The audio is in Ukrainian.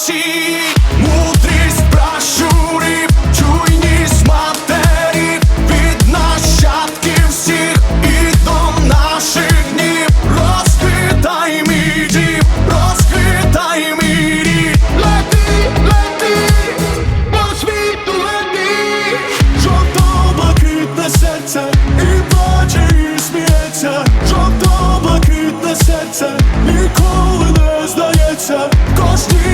очі, мудрість пращурів, чуйність матерів від нащадків всіх і до наших днів. Розквітай мій дім, розквітай мій рід Лети, лети, по світу лети, жовто блакитне серце, і плаче, і сміється, жовто блакитне серце, ніколи не здається. Cause